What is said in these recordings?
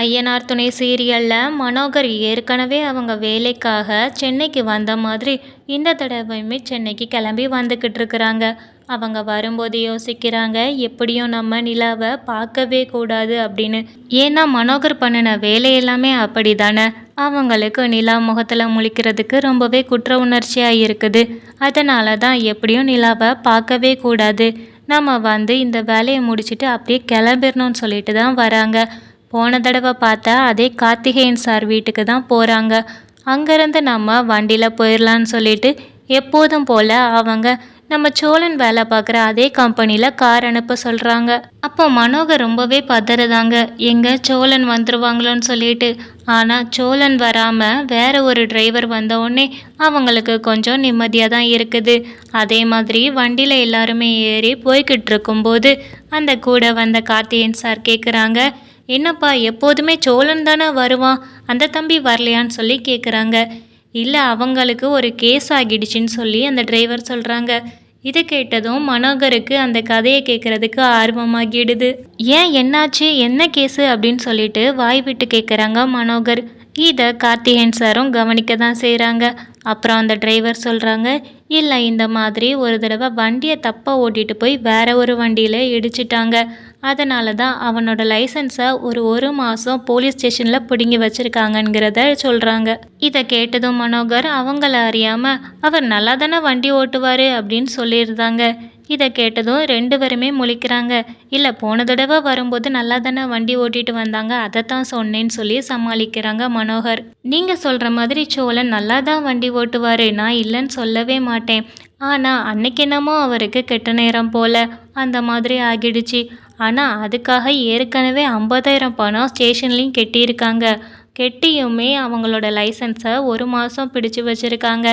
ஐயனார் துணை சீரியலில் மனோகர் ஏற்கனவே அவங்க வேலைக்காக சென்னைக்கு வந்த மாதிரி இந்த தடவையுமே சென்னைக்கு கிளம்பி வந்துக்கிட்டு இருக்கிறாங்க. அவங்க வரும்போது யோசிக்கிறாங்க எப்படியும் நம்ம நிலாவை பார்க்கவே கூடாது அப்படின்னு. ஏன்னா மனோகர் பண்ணின வேலை எல்லாமே அப்படி தானே அவங்களுக்கு நிலா முகத்தில் முழிக்கிறதுக்கு ரொம்பவே குற்ற உணர்ச்சியாக இருக்குது. அதனால தான் எப்படியும் நிலாவை பார்க்கவே கூடாது. நம்ம வந்து இந்த வேலையை முடிச்சுட்டு அப்படியே கிளம்பிடணும்னு சொல்லிட்டு தான் வராங்க. போன தடவை பார்த்தா அதே கார்த்திகேயன் சார் வீட்டுக்கு தான் போகிறாங்க அங்கேருந்து நம்ம வண்டியில் போயிடலான்னு சொல்லிட்டு எப்போதும் போல் அவங்க நம்ம சோழன் வேலை பார்க்குற அதே கம்பெனியில் கார் அனுப்ப சொல்கிறாங்க அப்போ மனோகர் ரொம்பவே பதறதாங்க. எங்கே சோழன் வந்துடுவாங்களோன்னு சொல்லிட்டு. ஆனால் சோழன் வராமல் வேற ஒரு டிரைவர் வந்த உடனே அவங்களுக்கு கொஞ்சம் நிம்மதியாக தான் இருக்குது. அதே மாதிரி வண்டியில் எல்லாருமே ஏறி போய்கிட்டு இருக்கும்போது அந்த கூட வந்த கார்த்திகேயன் சார் கேட்குறாங்க என்னப்பா எப்போதுமே சோழன் தானே வருவான்? அந்த தம்பி வரலையான்னு சொல்லி கேட்குறாங்க இல்லை அவங்களுக்கு ஒரு கேஸ் ஆகிடுச்சின்னு சொல்லி அந்த டிரைவர் சொல்கிறாங்க இதை கேட்டதும் மனோகருக்கு அந்த கதையை கேட்குறதுக்கு ஆர்வமாகிடுது. ஏன் என்னாச்சு? என்ன கேஸு அப்படின்னு சொல்லிட்டு வாய் விட்டு கேட்குறாங்க மனோகர். இதை கார்த்திகேயன் சாரும் கவனிக்க தான் செய்கிறாங்க அப்புறம் அந்த டிரைவர் சொல்கிறாங்க இல்லை இந்த மாதிரி ஒரு தடவை வண்டியை தப்பாக ஓட்டிகிட்டு போய் வேற ஒரு வண்டியில் இடிச்சிட்டாங்க. அதனால தான் அவனோட லைசன்ஸை ஒரு ஒரு மாதம் போலீஸ் ஸ்டேஷனில் பிடுங்கி வச்சுருக்காங்கங்கிறத சொல்கிறாங்க இதை கேட்டதும் மனோகர் அவங்கள அறியாமல் அவர் நல்லா தானே வண்டி ஓட்டுவார்? அப்படின்னு சொல்லியிருந்தாங்க. இதை கேட்டதும் ரெண்டு பேருமே முழிக்கிறாங்க. இல்லை போன தடவை வரும்போது நல்லா தானே வண்டி ஓட்டிட்டு வந்தாங்க அதை தான் சொன்னேன்னு சொல்லி சமாளிக்கிறாங்க மனோகர். நீங்கள் சொல்கிற மாதிரி சோழன் நல்லா தான் வண்டி ஓட்டுவார் நான் இல்லைன்னு சொல்லவே மாட்டேன். ஆனால் அன்னைக்கு என்னமோ அவருக்கு கெட்ட நேரம் போல் அந்த மாதிரி ஆகிடுச்சு. ஆனால் அதுக்காக ஏற்கனவே ஐம்பதாயிரம் பணம் ஸ்டேஷன்லேயும் கெட்டியிருக்காங்க. கெட்டியுமே அவங்களோட லைசன்ஸை ஒரு மாதம் பிடிச்சு வச்சுருக்காங்க.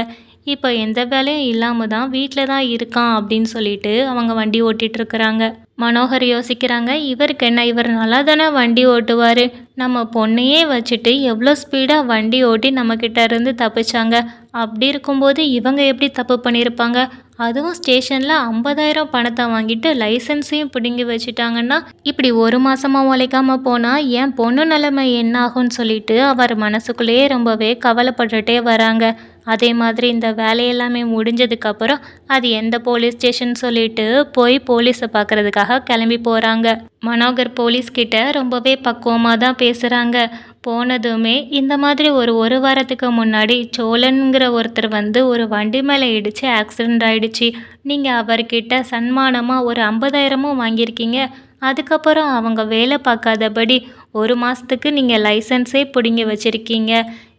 இப்போ எந்த வேலையும் இல்லாமல் தான் வீட்டில் தான் இருக்கான் அப்படின்னு சொல்லிட்டு அவங்க வண்டி ஓட்டிகிட்ருக்குறாங்க மனோகர் யோசிக்கிறாங்க இவருக்கு என்ன? இவர் நல்லா தானே வண்டி ஓட்டுவார்? நம்ம பொண்ணையே வச்சுட்டு எவ்வளோ ஸ்பீடாக வண்டி ஓட்டி நம்மக்கிட்ட இருந்து தப்பிச்சாங்க. அப்படி இருக்கும்போது இவங்க எப்படி தப்பு பண்ணியிருப்பாங்க அதுவும் ஸ்டேஷனில் ஐம்பதாயிரம் பணத்தை வாங்கிட்டு லைசன்ஸையும் பிடுங்கி வச்சுட்டாங்கன்னா இப்படி ஒரு மாதமாக உழைக்காமல் போனால் என் பொண்ணு நிலைமை என்ன ஆகும்னு சொல்லிட்டு அவர் மனசுக்குள்ளேயே ரொம்பவே கவலைப்பட்டுட்டே வராங்க. அதே மாதிரி இந்த வேலையெல்லாமே முடிஞ்சதுக்கப்புறம் அது எந்த போலீஸ் ஸ்டேஷன் சொல்லிட்டு போய் போலீஸை பார்க்குறதுக்காக கிளம்பி போகிறாங்க மனோகர் போலீஸ்கிட்ட ரொம்பவே பக்குவமாக தான் பேசுகிறாங்க போனதுமே இந்த மாதிரி ஒரு ஒரு வாரத்துக்கு முன்னாடி சோழனுங்கிற ஒருத்தர் வந்து ஒரு வண்டி மேலே இடித்து ஆக்சிடெண்ட் ஆகிடுச்சு நீங்கள் அவர்கிட்ட சன்மானமாக ஒரு ஐம்பதாயிரமும் வாங்கியிருக்கீங்க. அதுக்கப்புறம் அவங்க வேலை பார்க்காதபடி ஒரு மாதத்துக்கு நீங்கள் லைசன்ஸே பிடுங்கி வச்சுருக்கீங்க.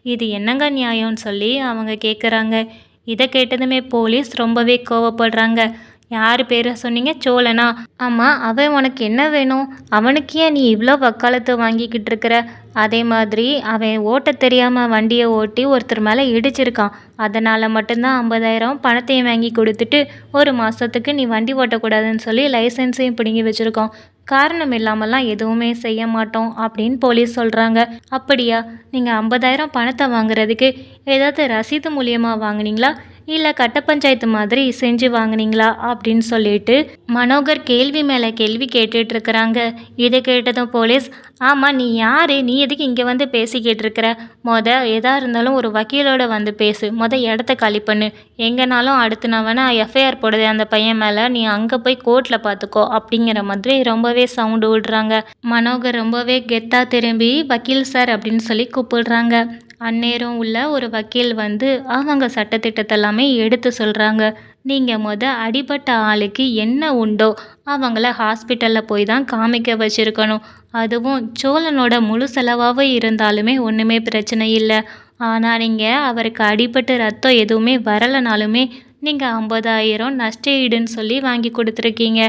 இது என்னங்க நியாயம்னு சொல்லி அவங்க கேட்குறாங்க இதை கேட்டதுமே போலீஸ் ரொம்பவே கோவப்படுறாங்க. யார் பேரை சொன்னீங்க? சோழனா? ஆமாம் அவன் உனக்கு என்ன வேணும்? அவனுக்கு ஏன் நீ இவ்வளோ வக்காலத்தை வாங்கிக்கிட்டு இருக்கிற? அதே மாதிரி அவன் ஓட்ட தெரியாமல் வண்டியை ஓட்டி ஒருத்தர் மேலே இடிச்சிருக்கான். அதனால் மட்டும்தான் ஐம்பதாயிரம் பணத்தையும் வாங்கி கொடுத்துட்டு ஒரு மாதத்துக்கு நீ வண்டி ஓட்டக்கூடாதுன்னு சொல்லி லைசன்ஸையும் பிடுங்கி வச்சுருக்கோம் காரணம் இல்லாமலாம் எதுவுமே செய்ய மாட்டோம் அப்படின்னு போலீஸ் சொல்கிறாங்க அப்படியா? நீங்கள் ஐம்பதாயிரம் பணத்தை வாங்குறதுக்கு ஏதாவது ரசீது மூலியமாக வாங்கினீங்களா? இல்லை கட்ட பஞ்சாயத்து மாதிரி செஞ்சு வாங்கினீங்களா? அப்படின்னு சொல்லிட்டு மனோகர் கேள்வி மேலே கேள்வி கேட்டுட்டு இருக்கிறாங்க இதை கேட்டதும் போலீஸ் ஆமாம் நீ யார்? நீ எதுக்கு இங்கே வந்து பேசிக்கிட்டு இருக்கிற மொத எதாக இருந்தாலும் ஒரு வக்கீலோட வந்து பேசு. மொத இடத்த காலி பண்ணு. எங்கேனாலும் அடுத்து நான் வேணால் எஃப்ஐஆர் போடுதே அந்த பையன் மேலே. நீ அங்கே போய் கோர்ட்டில் பார்த்துக்கோ அப்படிங்கிற மாதிரி ரொம்பவே சவுண்டு விடுறாங்க. மனோகர் ரொம்பவே கெத்தாக திரும்பி வக்கீல் சார் அப்படின்னு சொல்லி கூப்பிடுறாங்க. அந்நேரம் உள்ள ஒரு வக்கீல் வந்து அவங்க சட்டத்திட்டத்தை எல்லாமே எடுத்து சொல்கிறாங்க நீங்கள் முத அடிபட்ட ஆளுக்கு என்ன உண்டோ அவங்கள ஹாஸ்பிட்டலில் போய் தான் காமிக்க வச்சுருக்கணும். அதுவும் சோழனோட முழு செலவாக இருந்தாலுமே ஒன்றுமே பிரச்சனை இல்லை. ஆனால் நீங்கள் அவருக்கு அடிபட்டு ரத்தம் எதுவுமே வரலைனாலுமே நீங்கள் ஐம்பதாயிரம் நஷ்ட ஈடுன்னு சொல்லி வாங்கி கொடுத்துருக்கீங்க.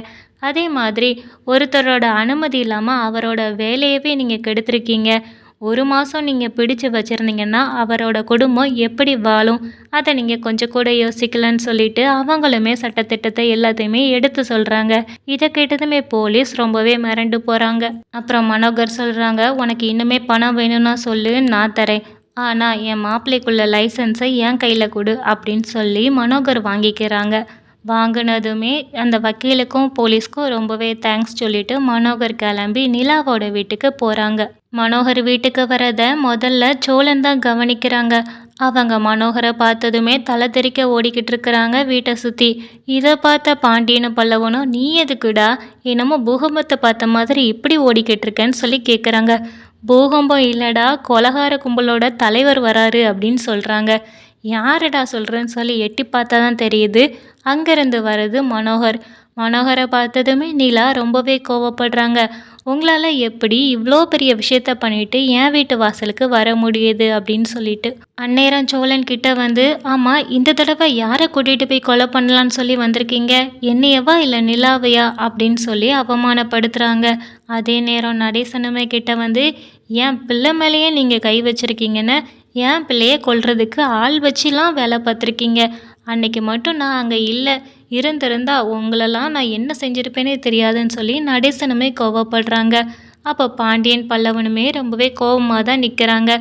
அதே மாதிரி ஒருத்தரோட அனுமதி இல்லாமல் அவரோட வேலையவே நீங்கள் கெடுத்துருக்கீங்க. ஒரு மாதம் நீங்கள் பிடிச்சு வச்சுருந்தீங்கன்னா அவரோட குடும்பம் எப்படி வாழும்? அதை நீங்கள் கொஞ்சம் கூட யோசிக்கலன்னு சொல்லிட்டு அவங்களுமே சட்டத்திட்டத்தை எல்லாத்தையுமே எடுத்து சொல்கிறாங்க இதை கேட்டதுமே போலீஸ் ரொம்பவே மிரண்டு போகிறாங்க அப்புறம் மனோகர் சொல்கிறாங்க உனக்கு இன்னுமே பணம் வேணும்னா சொல்லு நான் தரேன். ஆனால் என் மாப்பிள்ளைக்குள்ள லைசன்ஸை என் கையில் கொடு அப்படின்னு சொல்லி மனோகர் வாங்கிக்கிறாங்க. வாங்கினதுமே அந்த வக்கீலுக்கும் போலீஸ்க்கும் ரொம்பவே தேங்க்ஸ் சொல்லிட்டு மனோகர் கிளம்பி நிலாவோட வீட்டுக்கு போகிறாங்க மனோகர் வீட்டுக்கு வரத முதல்ல சோழன் தான் கவனிக்கிறாங்க. அவங்க மனோகரை பார்த்ததுமே தலை தெறிக்க ஓடிக்கிட்டு இருக்கிறாங்க வீட்டை சுற்றி இதை பார்த்த பாண்டியனும் பல்லவனும் நீ எதுக்குடா? என்னமோ பூகம்பத்தை பார்த்த மாதிரி இப்படி ஓடிக்கிட்டு இருக்கேன்னு சொல்லி கேட்குறாங்க பூகம்பம் இல்லைடா கொலகார கும்பலோட தலைவர் வராரு அப்படின்னு சொல்கிறாங்க யாருடா சொல்கிறேன்னு சொல்லி எட்டி பார்த்தா தான் தெரியுது. அங்கேருந்து வர்றது மனோகர். மனோகரை பார்த்ததுமே நிலா ரொம்பவே கோவப்படுறாங்க. உங்களால் எப்படி இவ்வளோ பெரிய விஷயத்த பண்ணிட்டு என் வீட்டு வாசலுக்கு வர முடியுது அப்படின்னு சொல்லிட்டு. அந்நேரம் சோழன் கிட்ட வந்து ஆமாம் இந்த தடவை யாரை கூட்டிகிட்டு போய் கொலை பண்ணலான்னு சொல்லி வந்திருக்கீங்க? என்னையவா இல்லை நிலாவையா? அப்படின்னு சொல்லி அவமானப்படுத்துகிறாங்க அதே நேரம் நடேசனுமே கிட்ட வந்து என் பிள்ளை மேலேயே நீங்கள் கை வச்சுருக்கீங்கன்னு என் பிள்ளைய கொல்றதுக்கு ஆள் வச்சுலாம் வேலை பார்த்துருக்கீங்க. அன்னைக்கு மட்டும் நான் அங்கே இல்லை. இருந்திருந்தா உங்களெல்லாம் நான் என்ன செஞ்சுருப்பேனே தெரியாதுன்னு சொல்லி நடேசனுமே கோவப்படுறாங்க. அப்போ பாண்டியன் பல்லவனுமே ரொம்பவே கோபமாக தான் நிற்கிறாங்க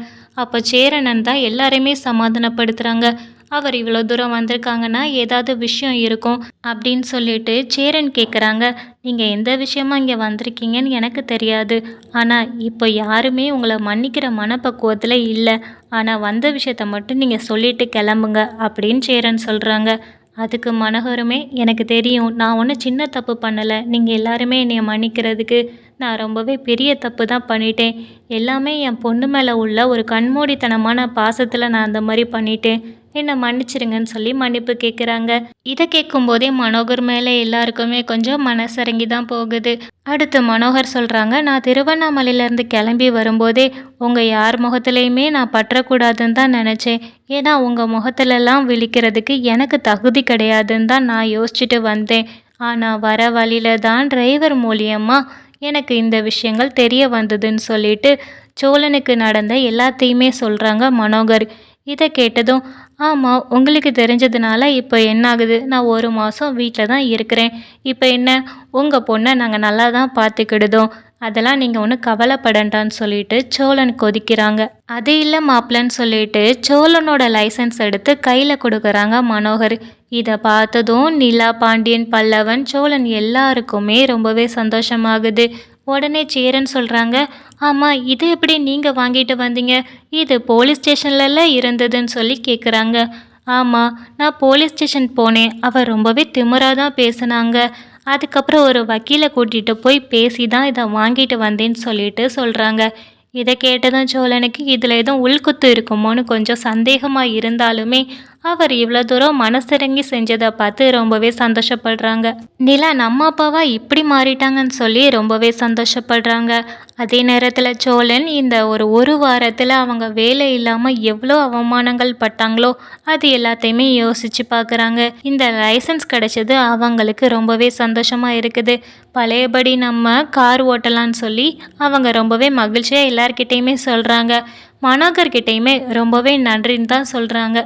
அப்போ சேரணன் தான் எல்லாரையுமே சமாதானப்படுத்துகிறாங்க அவர் இவ்வளோ தூரம் வந்திருக்காங்கன்னா ஏதாவது விஷயம் இருக்கும் அப்படின்னு சொல்லிட்டு சேரன் கேட்குறாங்க நீங்கள் எந்த விஷயமா இங்கே வந்திருக்கீங்கன்னு எனக்கு தெரியாது. ஆனால் இப்போ யாருமே உங்களை மன்னிக்கிற மனப்பக்குவத்தில் இல்லை. ஆனால் வந்த விஷயத்த மட்டும் நீங்கள் சொல்லிட்டு கிளம்புங்க அப்படின்னு சேரன் சொல்கிறாங்க அதுக்கு மனோகருமே எனக்கு தெரியும் நான் ஒன்றும் சின்ன தப்பு பண்ணலை. நீங்கள் எல்லாருமே என்னை மன்னிக்கிறதுக்கு நான் ரொம்பவே பெரிய தப்பு தான் பண்ணிட்டேன். எல்லாமே என் பொண்ணு மேலே உள்ள ஒரு கண்மூடித்தனமான பாசத்தில் நான் அந்த மாதிரி பண்ணிட்டேன். என்னை மன்னிச்சிருங்கன்னு சொல்லி மன்னிப்பு கேட்குறாங்க இதை கேட்கும்போதே மனோகர் மேலே எல்லாருக்குமே கொஞ்சம் மனசிறங்கி தான் போகுது. அடுத்து மனோகர் சொல்கிறாங்க நான் திருவண்ணாமலையிலேருந்து கிளம்பி வரும்போதே உங்கள் யார் முகத்துலேயுமே நான் பற்றக்கூடாதுன்னு தான் நினச்சேன். ஏன்னா உங்கள் முகத்துலலாம் விழிக்கிறதுக்கு எனக்கு தகுதி கிடையாதுன்னு தான் நான் யோசிச்சுட்டு வந்தேன். ஆனால் வர வழியில தான் டிரைவர் மூலியமாக எனக்கு இந்த விஷயங்கள் தெரிய வந்ததுன்னு சொல்லிட்டு சோழனுக்கு நடந்த எல்லாத்தையுமே சொல்கிறாங்க மனோகர். இதை கேட்டதும் ஆமாம் உங்களுக்கு தெரிஞ்சதுனால இப்போ என்ன ஆகுது நான் ஒரு மாதம் வீட்டில் தான் இருக்கிறேன். இப்போ என்ன? உங்கள் பொண்ணை நாங்கள் நல்லா தான் பார்த்துக்கிடுதோம். அதெல்லாம் நீங்கள் ஒன்றும் கவலைப்படண்டான்னு சொல்லிட்டு சோழன் கொதிக்கிறாங்க. அது இல்லை மாப்பிள்ளன்னு சொல்லிட்டு சோழனோட லைசன்ஸ் எடுத்து கையில் கொடுக்குறாங்க மனோகர். இதை பார்த்ததும் நிலா பாண்டியன் பல்லவன் சோழன் எல்லாருக்குமே ரொம்பவே சந்தோஷமாகுது. உடனே சேரன் சொல்கிறாங்க ஆமாம் இது எப்படி நீங்கள் வாங்கிட்டு வந்தீங்க? இது போலீஸ் ஸ்டேஷன்லலாம் இருந்ததுன்னு சொல்லி கேட்குறாங்க ஆமாம் நான் போலீஸ் ஸ்டேஷன் போனேன். அவர் ரொம்பவே திமிராக தான் பேசுனாங்க. அதுக்கப்புறம் ஒரு வக்கீலை கூட்டிகிட்டு போய் பேசி தான் இதை வாங்கிட்டு வந்தேன்னு சொல்லிட்டு சொல்கிறாங்க இதை கேட்டதும் சோழனுக்கு இதில் எதுவும் உள்குத்து இருக்குமோன்னு கொஞ்சம் சந்தேகமாக இருந்தாலுமே அவர் இவ்வளோ தூரம் மனசிறங்கி செஞ்சதை பார்த்து ரொம்பவே சந்தோஷப்படுறாங்க. நிலா நம்ம அப்பாவா இப்படி மாறிட்டாங்கன்னு சொல்லி ரொம்பவே சந்தோஷப்படுறாங்க. அதே நேரத்தில் சோழன் இந்த ஒரு ஒரு வாரத்தில் அவங்க வேலை இல்லாமல் எவ்வளோ அவமானங்கள் பட்டாங்களோ அது எல்லாத்தையுமே யோசித்து பார்க்குறாங்க இந்த லைசன்ஸ் கிடைச்சது அவங்களுக்கு ரொம்பவே சந்தோஷமாக இருக்குது. பழையபடி நம்ம கார் ஓட்டலான்னு சொல்லி அவங்க ரொம்பவே மகிழ்ச்சியாக எல்லார்கிட்டேயுமே சொல்கிறாங்க மனோகர்கிட்டையுமே ரொம்பவே நன்றின்னு தான் சொல்கிறாங்க